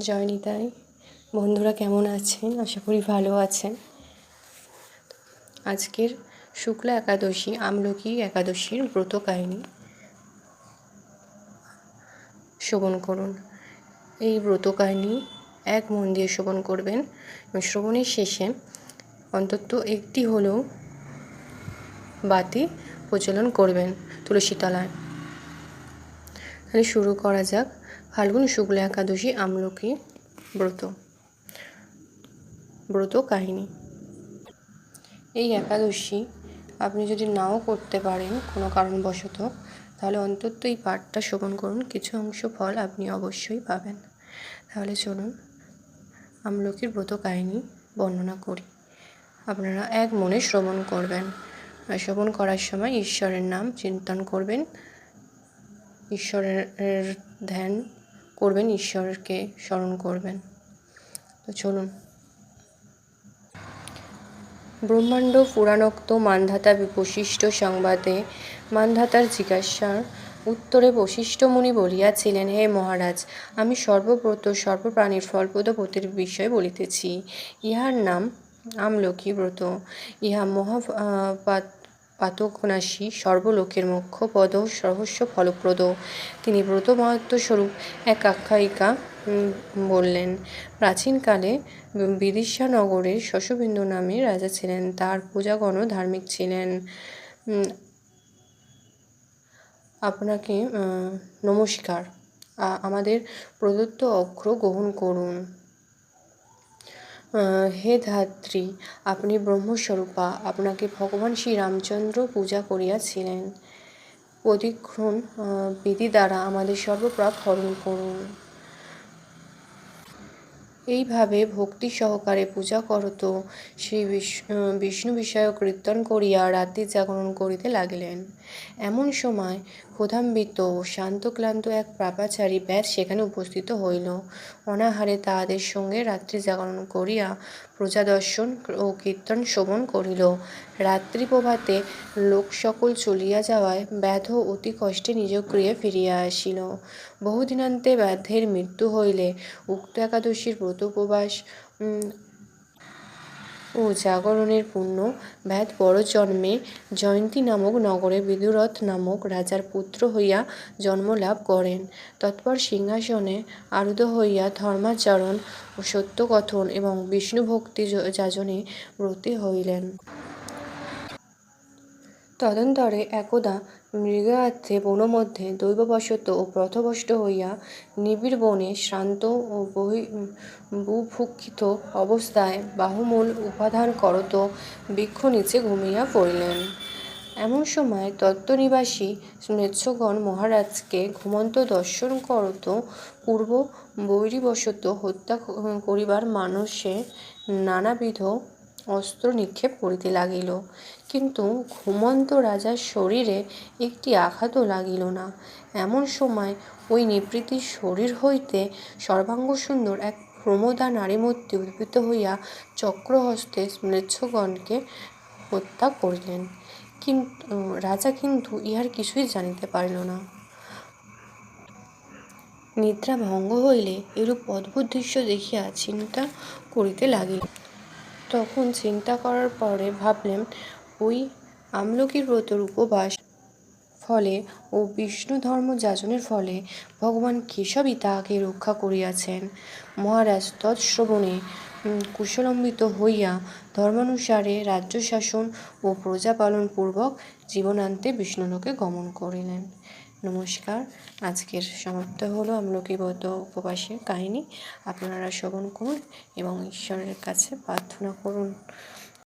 জয় নিতাই বন্ধুরা কেমন আছেন? আশা করি ভালো আছেন। আজকের শুক্লা একাদশী, আমলকি একাদশীর ব্রত কাহিনী শ্রবণ করুন। এই ব্রত কাহিনী এক মন দিয়ে শ্রবণ করবেন এবং শ্রবণের শেষে অন্তত একটি হলেও বাতি প্রচলন করবেন তুলসী তলায়। তাহলে শুরু করা যাক। ফাল্গুন, শুক্লা একাদশী, আমলকি, ব্রত। ব্রত কাহিনী। এই একাদশী আপনি যদি নাও করতে পারেন কোনো কারণবশত, তাহলে অন্তত এই পাঠটা শ্রবণ করুন। কিছু অংশ ফল আপনি অবশ্যই পাবেন। তাহলে চলুন আমলকির ব্রত কাহিনী বর্ণনা করি। আপনারা এক মনে শ্রবণ করবেন আর শ্রবণ করার সময় ঈশ্বরের নাম চিন্তন করবেন। ঈশ্বরের ধ্যান করবেন, ঈশ্বরকে স্মরণ করবেন। তো চলুন। ব্রহ্মাণ্ড পুরাণোক্ত মানধাতা বশিষ্ঠ সংবাদে মানধাতার জিজ্ঞাসার উত্তরে বশিষ্ঠ মুনি বলিয়াছিলেন, হে মহারাজ, আমি সর্বব্রত, সর্বপ্রাণীর ফলপ্রদ ব্রতের বিষয় বলিতেছি। ইহার নাম আমলকি ব্রত ইহা মহা পাতকনাশী, সর্বলোকের মুখ্য পদ সর্বস্ব ফলপ্রদ। তিনি ব্রত স্বরূপ এক আখ্যায়িকা বললেন, প্রাচীনকালে বিদিশা নগরের শশবিন্দু নামে রাজা ছিলেন। তার পূজাগণ ধার্মিক ছিলেন। আপনাকে নমস্কার। আমাদের প্রদত্ত অক্ষ গ্রহণ করুন। হে ধাত্রী, আপনি ব্রহ্মস্বরূপা, আপনাকে ভগবান শ্রীরামচন্দ্র পূজা করিয়াছিলেন। প্রতিক্ষণ বিধি দ্বারা আমাদের সর্বপ্রাপ হরণ করুন। এইভাবে ভক্তি সহকারে পূজা করত শ্রী বিষ্ণু বিষয়ক কীর্তন করিয়া রাত্রি জাগরণ করিতে লাগিলেন। এমন সময় ক্ষোধাম্বিত ও শান্তক্লান্ত এক পাপাচারী ব্যাস সেখানে উপস্থিত হইল। অনাহারে তাহাদের সঙ্গে রাত্রি জাগরণ করিয়া প্রজা দর্শন ও কীর্তন শ্রবণ করিল। রাত্রি প্রভাতে লোক সকল চলিয়া যাওয়ায় ব্যাধ অতি কষ্টে নিজ গৃহে ফিরিয়া আসিল। বহুদিনান্তে ব্যাধের মৃত্যু হইলে উক্ত একাদশীর ব্রত উপবাস ও জাগরণের পুণ্য। ব্যাধ বড় জন্মে জয়ন্তী নামক নগরে বিদুরথ নামক রাজার পুত্র হইয়া জন্মলাভ করেন। তৎপর সিংহাসনে আরুদ হইয়া ধর্মাচরণ ও সত্যকথন এবং বিষ্ণুভক্তি যাজনে ব্রতী হইলেন। তদন্তরে একদা মৃগাত্রে বনমধ্যে দৈববশত ও পথভ্রষ্ট হইয়া নিবিড় বনে শ্রান্ত ও বহি বুভুক্ষিত অবস্থায় বাহুমূল উপাধান করত বৃক্ষ নিচে ঘুমিয়া পড়িলেন। এমন সময় তত্ত্বনিবাসী স্মেচ্ছগণ মহারাজকে ঘুমন্ত দর্শন করত পূর্ব বৈরীবশত হত্যা করিবার মানুষে নানাবিধ অস্ত্র নিক্ষেপ করিতে লাগিল। কিন্তু ঘুমন্ত রাজার শরীরে একটি আঘাতও লাগিল না। এমন সময় ওই নিবৃত্তির শরীর হইতে সর্বাঙ্গ সুন্দর এক প্রমোদা নারীমূর্তি উদ্ভূত হইয়া চক্রহস্তে ম্লেচ্ছগণকে হত্যা করিলেন। কিন্তু রাজা কিন্তু ইহার কিছুই জানিতে পারিল না। নিদ্রা ভঙ্গ হইলে এরূপ অদ্ভুত দৃশ্য দেখিয়া চিন্তা করিতে লাগিল। তখন চিন্তা করার পরে ভাবলেন, ওই আমলকির ব্রতর উপবাস ফলে ও বিষ্ণু ধর্ম যাজনের ফলে ভগবান কেশবই তাহাকে রক্ষা করিয়াছেন। মহারাজ তৎশ্রবণে কুশলম্বিত হইয়া ধর্মানুসারে রাজ্য শাসন ও প্রজা পূর্বক জীবনান্তে বিষ্ণুলোকে গমন করিলেন। নমস্কার। আজকের সমাপ্ত হলো আমলকিবত উপবাসের কাহিনী। আপনারা শ্রবণ করুন এবং ঈশ্বরের কাছে প্রার্থনা করুন।